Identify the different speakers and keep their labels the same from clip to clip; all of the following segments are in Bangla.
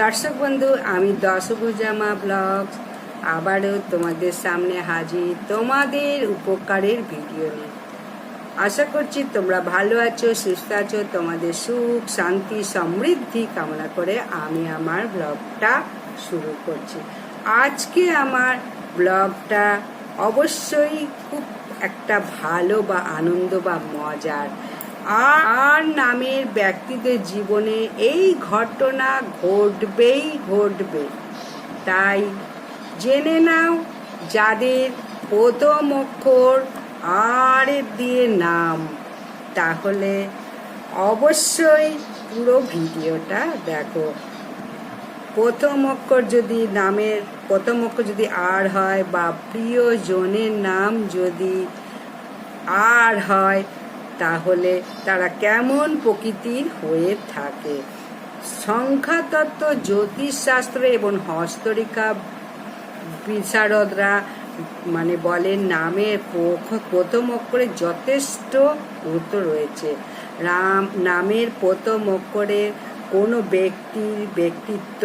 Speaker 1: দর্শক বন্ধু, আমি দশভুজামা ব্লগ আবারও তোমাদের সামনে হাজির তোমাদের উপকারের ভিডিও নিয়ে। আশা করছি তোমরা ভালো আছো, সুস্থ আছো, তোমাদের সুখ, শান্তি, সমৃদ্ধি কামনা করে আমি আমার ব্লগটা শুরু করছি। আজকে আমার ব্লগটা অবশ্যই খুব একটা ভালো বা আনন্দ বা মজার আর নামের ব্যক্তিদের জীবনে এই ঘটনা ঘটবেই ঘটবে। তাই জেনে নাও, যাদের প্রথম অক্ষর আর দিয়ে নাম। তাহলে অবশ্যই পুরো ভিডিওটা দেখো। প্রথম অক্ষর যদি নামের, প্রথম অক্ষর যদি আর হয় বা প্রিয়জনের নাম যদি আর হয় তাহলে তারা কেমন প্রকৃতির হয়ে থাকে? সংখ্যাতত্ত্ব জ্যোতিষশাস্ত্র এবং হস্তরেখা বিশারদরা মানে বলেন নামের প্রথম অক্ষরে যথেষ্ট গুরুত্ব রয়েছে। রাম নামের প্রথম অক্ষরে কোনো ব্যক্তির ব্যক্তিত্ব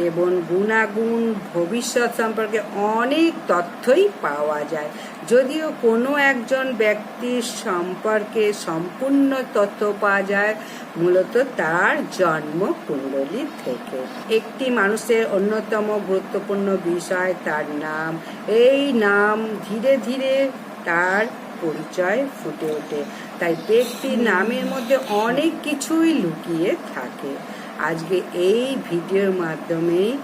Speaker 1: এবং গুণাগুণ ভবিষ্যৎ সম্পর্কে অনেক তথ্যই পাওয়া যায়। যদিও কোনো একজন ব্যক্তির সম্পর্কে সম্পূর্ণ তথ্য পাওয়া যায়, মূলত তার জন্ম কুণ্ডলী থেকে। একটি মানুষের অন্যতম গুরুত্বপূর্ণ বিষয় তার নাম। এই নাম ধীরে ধীরে তার পরিচয় ফুটে ওঠে। তাই ব্যক্তির নামের মধ্যে অনেক কিছুই লুকিয়ে থাকে। আজকে এই ভিডিওর মাধ্যমেই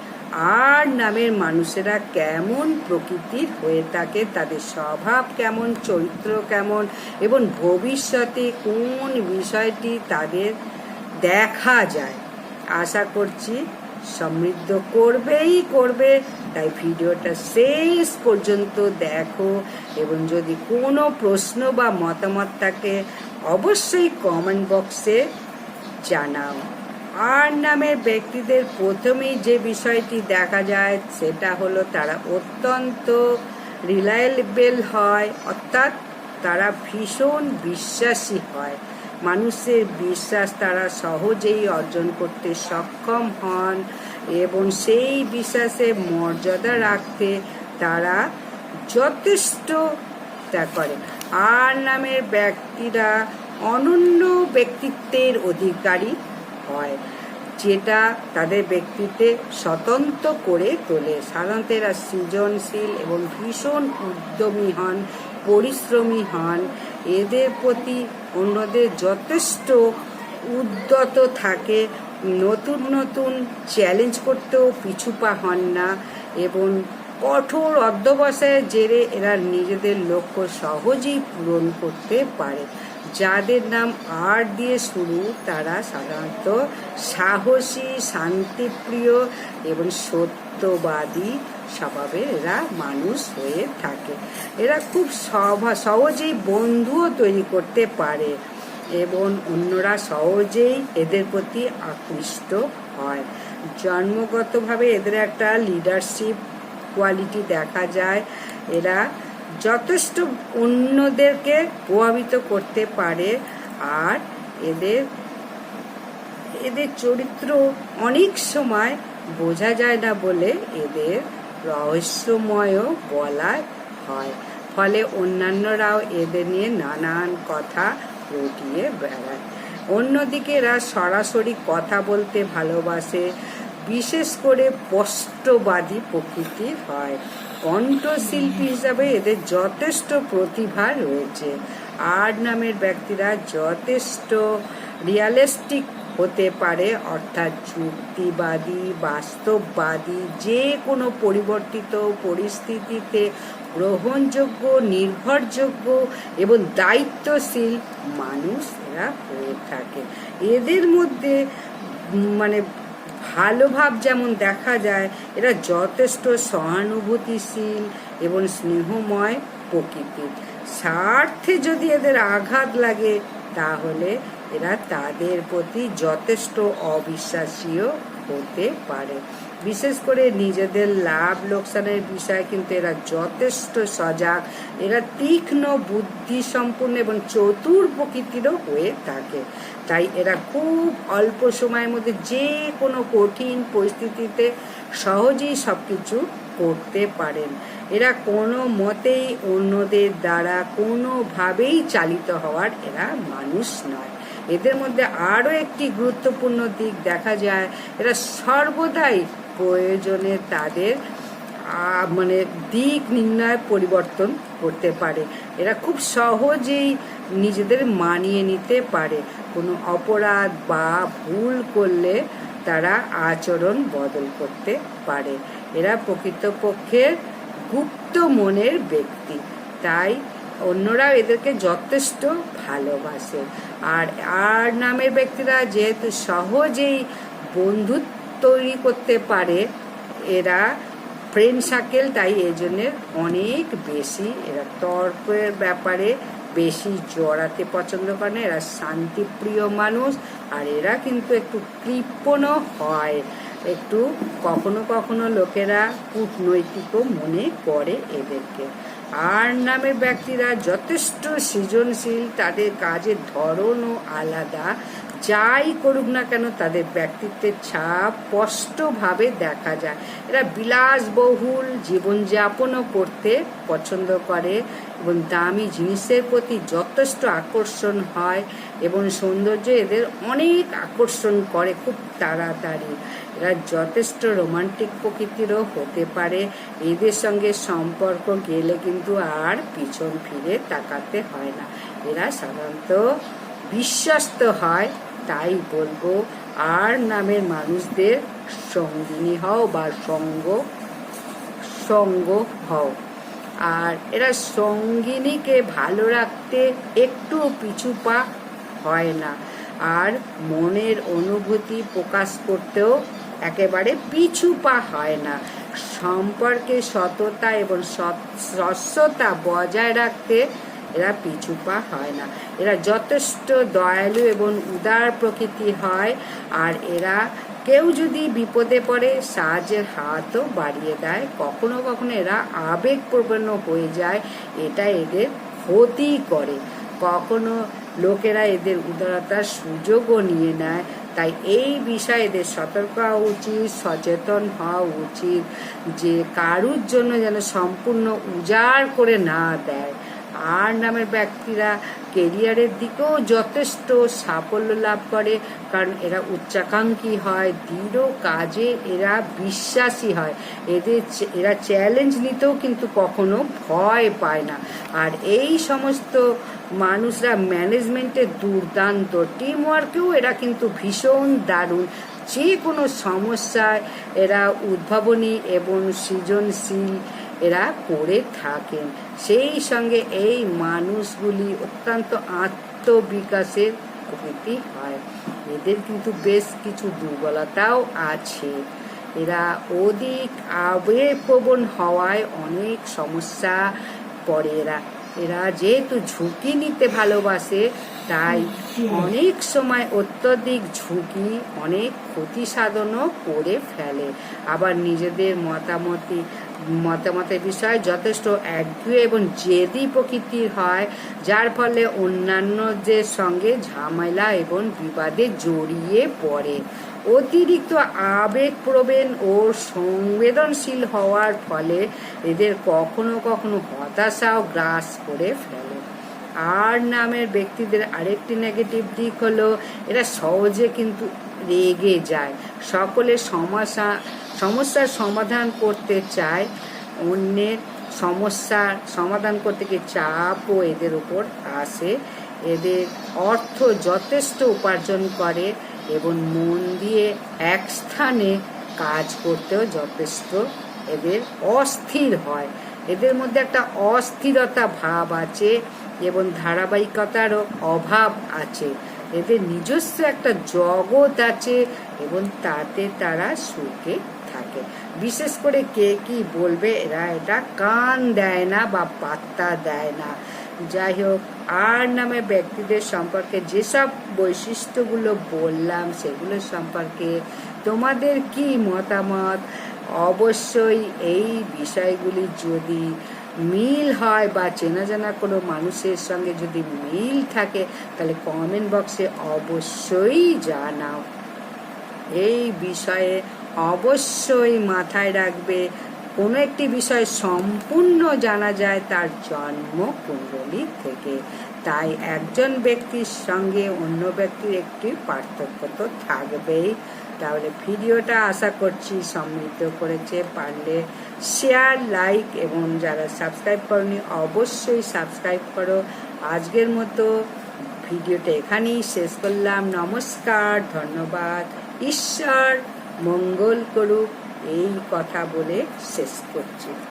Speaker 1: আর নামের মানুষেরা কেমন প্রকৃতির হয়ে থাকে, তাদের স্বভাব কেমন, চরিত্র কেমন, এবং ভবিষ্যতে কোন বিষয়টি তাদের দেখা যায়। আশা করছি সমৃদ্ধ করবেই করবে, তাই ভিডিওটা শেষ পর্যন্ত দেখো, এবং যদি কোনো প্রশ্ন বা মতামত থাকে, অবশ্যই কমেন্ট বক্সে জানাও। আর নামের ব্যক্তিদের প্রথমেই যে বিষয়টি দেখা যায় সেটা হলো তারা অত্যন্ত রিলায়েবল হয়, অর্থাৎ তারা ভীষণ বিশ্বাসী হয়। মানুষের বিশ্বাস তারা সহজেই অর্জন করতে সক্ষম হন এবং সেই বিশ্বাসে মর্যাদা রাখতে তারা যথেষ্ট তা করে আর নামের ব্যক্তিরা অনন্য ব্যক্তিত্বের অধিকারী হয়, যেটা তাদের ব্যক্তিত্বে স্বতন্ত্র করে তোলে। সাধারণত এরা সৃজনশীল এবং ভীষণ উদ্যমী হন, পরিশ্রমী হন। এদের প্রতি অন্যদের যথেষ্ট উদ্যত থাকে, নতুন নতুন চ্যালেঞ্জ করতেও পিছুপা হন না এবং কঠোর অধ্যবসায়ের জেরে এরা নিজেদের লক্ষ্য সহজেই পূরণ করতে পারে। যাদের নাম আর দিয়ে শুরু, তারা সাধারণত সাহসী, শান্তিপ্রিয় এবং সত্যবাদী স্বভাবের এরা মানুষ হয়ে থাকে। এরা খুব সহজেই বন্ধুও তৈরি করতে পারে এবং অন্যরা সহজেই এদের প্রতি আকৃষ্ট হয়। জন্মগতভাবে এদের একটা লিডারশিপ কোয়ালিটি দেখা যায়। এরা যথেষ্ট অন্যদেরকে প্রভাবিত করতে পারে আর এদের এদের চরিত্র অনেক সময় বোঝা যায় না বলে এদের রহস্যময়ও বলা হয়। ফলে অন্যান্যরাও এদের নিয়ে নানান কথা রটিয়ে বেড়ায়। অন্যদিকে এরা সরাসরি কথা বলতে ভালোবাসে, বিশেষ করে স্পষ্টবাদী প্রকৃতির হয়। কণ্ঠশিল্পী হিসাবে এদের যথেষ্ট প্রতিভা রয়েছে। আর নামের ব্যক্তিরা যথেষ্ট রিয়ালিস্টিক হতে পারে, অর্থাৎ যুক্তিবাদী, বাস্তববাদী, যে কোনো পরিবর্তিত পরিস্থিতিতে গ্রহণযোগ্য, নির্ভরযোগ্য এবং দায়িত্বশীল মানুষ এরা হয়ে থাকে। এদের মধ্যে মানে ভালো ভাব যেমন দেখা যায়, এরা যথেষ্ট সহানুভূতিশীল এবং স্নেহময় প্রকৃতির। স্বার্থে যদি এদের আঘাত লাগে, তাহলে এরা তাদের প্রতি যথেষ্ট অবিশ্বাসীও হতে পারে। বিশেষ করে নিজেদের লাভ লোকসানের বিষয়ে কিন্তু এরা যথেষ্ট সজাগ। এরা তীক্ষ্ণ বুদ্ধি সম্পূর্ণ এবং চতুর প্রকৃতিরও হয়ে থাকে। তাই এরা খুব অল্প সময়ের মধ্যে যে কোনো কঠিন পরিস্থিতিতে সহজেই সব কিছু করতে পারেন। এরা কোনো মতেই অন্যদের দ্বারা কোনোভাবেই চালিত হওয়ার এরা মানুষ নয়। এদের মধ্যে আরও একটি গুরুত্বপূর্ণ দিক দেখা যায়। এরা সর্বদাই প্রয়োজনে তাদের মানে দিক নির্ণয় পরিবর্তন করতে পারে। এরা খুব সহজেই নিজেদের মানিয়ে নিতে পারে। কোনো অপরাধ বা ভুল করলে তারা আচরণ বদল করতে পারে। এরা প্রকৃতপক্ষে গুপ্ত মনের ব্যক্তি, তাই অন্যরা এদেরকে যথেষ্ট ভালোবাসে। আর আর নামের ব্যক্তিরা যেহেতু সহজেই বন্ধুত্ব তৈরি করতে পারে। এরা ফ্রেন্ড সার্কেল তাই এই জন্য অনেক বেশি, এরা তর্কের ব্যাপারে বেশি জড়াতে পছন্দ করে না। এরা শান্তিপ্রিয় মানুষ, আর এরা কিন্তু একটু কৃপণও হয়। একটু কখনো কখনো লোকেরা কূটনৈতিকও মনে করে এদেরকে। আর নামের ব্যক্তিরা যথেষ্ট সৃজনশীল, তাদের কাজের ধরনও আলাদা। যাই করুক না কেন তাদের ব্যক্তিত্বের ছাপ স্পষ্টভাবে দেখা যায়। এরা বিলাসবহুল, জীবনযাপনও করতে পছন্দ করে এবং দামি জিনিসের প্রতি যথেষ্ট আকর্ষণ হয় এবং সৌন্দর্য এদের অনেক আকর্ষণ করে খুব তাড়াতাড়ি। এরা যথেষ্ট রোমান্টিক প্রকৃতিরও হতে পারে। এদের সঙ্গে সম্পর্ক গেলে কিন্তু আর পিছন ফিরে তাকাতে হয় না। এরা সাধারণত বিশ্বস্ত হয়। তাই বলব, আর নামের মানুষদের সঙ্গিনী হও বা সঙ্গ সঙ্গ হও। আর এরা সঙ্গিনীকে ভালো রাখতে একটু পিছু পা হয় না। আর মনের অনুভূতি প্রকাশ করতেও একেবারে পিছু পা হয় না। সম্পর্কে সততা এবং সৎ- স্বচ্ছতা বজায় রাখতে এরা পিছু পা হয় না। এরা যথেষ্ট দয়ালু এবং উদার প্রকৃতি হয় আর এরা কেউ যদি বিপদে পড়ে, সাহায্যের হাতও বাড়িয়ে দেয়। কখনো কখনো এরা আবেগপ্রবণ হয়ে যায়, এটা এদের ক্ষতি করে। কখনো লোকেরা এদের উদারতার সুযোগও নিয়ে নেয়। তাই এই বিষয়ে এদের সতর্ক হওয়া উচিত, সচেতন হওয়া উচিত যে কারুর জন্য যেন সম্পূর্ণ উজাড় করে না দেয়। আর নামের ব্যক্তিরা কেরিয়ারের দিকেও যথেষ্ট সাফল্য লাভ করে, কারণ এরা উচ্চাকাঙ্ক্ষী হয়, দৃঢ় কাজে এরা বিশ্বাসী হয়। এদের এরা চ্যালেঞ্জ নিতেও কিন্তু কখনো ভয় পায় না। আর এই সমস্ত মানুষরা ম্যানেজমেন্টে দুর্দান্ত টিম ওয়ার্কেও এরা কিন্তু ভীষণ দারুণ। যে কোনো সমস্যায় এরা উদ্ভাবনী এবং সৃজনশীল এরা করে থাকেন সেই সঙ্গে এই মানুষগুলি অত্যন্ত আত্মবিকাশের প্রকৃতি হয়। এদের কিন্তু বেশ কিছু দুর্বলতাও আছে। এরা অধিক আবেগপ্রবণ হওয়ায় অনেক সমস্যা পড়ে এরা। এরা যেহেতু ঝুঁকি নিতে ভালোবাসে, তাই অনেক সময় অত্যধিক ঝুঁকি, অনেক ক্ষতি সাধনও করে ফেলে। আবার নিজেদের মতামতি মতামতের বিষয়ে যথেষ্ট একগুয়ে এবং জেদি প্রকৃতির হয়, যার ফলে অন্যান্যদের সঙ্গে ঝামেলা এবং বিবাদে জড়িয়ে পড়ে। অতিরিক্ত আবেগপ্রবণ ও সংবেদনশীল হওয়ার ফলে এদের কখনো কখনো হতাশাও গ্রাস করে ফেলে। আর নামের ব্যক্তিদের আরেকটি নেগেটিভ দিক হলো, এরা সহজে কিন্তু রেগে যায়। সকলের সমস্যা সমস্যার সমাধান করতে চায়, অন্যের সমস্যার সমাধান করতে গিয়ে চাপও এদের উপর আসে। এদের অর্থ যথেষ্ট উপার্জন করে এবং মন দিয়ে এক স্থানে কাজ করতেও যথেষ্ট এদের অস্থির হয়। এদের মধ্যে একটা অস্থিরতা ভাব আছে এবং ধারাবাহিকতারও অভাব আছে। এদের নিজস্ব একটা জগৎ আছে এবং তাতে তারা সুখে থাকে। বিশেষ করে কে কি বলবে, এরা এটা কান দেয় না বা পাত্তা দেয় না। যাই হোক, আর নামে ব্যক্তিদের সম্পর্কে যেসব বৈশিষ্ট্যগুলো বললাম, সেগুলো সম্পর্কে তোমাদের কি মতামত? অবশ্যই এই বিষয়গুলি যদি মিল হয় বা চেনা জানা কোনো মানুষের সঙ্গে যদি মিল থাকে, তাহলে কমেন্ট বক্সে অবশ্যই জানাও। এই বিষয়ে অবশ্যই মাথায় রাখবে, কোনো একটি বিষয় সম্পূর্ণ জানা যায় তার জন্ম কুণ্ডলী থেকে। তাই একজন ব্যক্তির সঙ্গে অন্য ব্যক্তির একটি পার্থক্য তো থাকবেই। তাহলে ভিডিওটা আশা করছি সমৃদ্ধ করেছে। পারলে শেয়ার লাইক এবং যারা সাবস্ক্রাইব করনি অবশ্যই সাবস্ক্রাইব করো। আজকের মতো ভিডিওটা এখানেই শেষ করলাম। নমস্কার, ধন্যবাদ। ঈশ্বর মঙ্গল করুক এই কথা বলে শেষ করছি।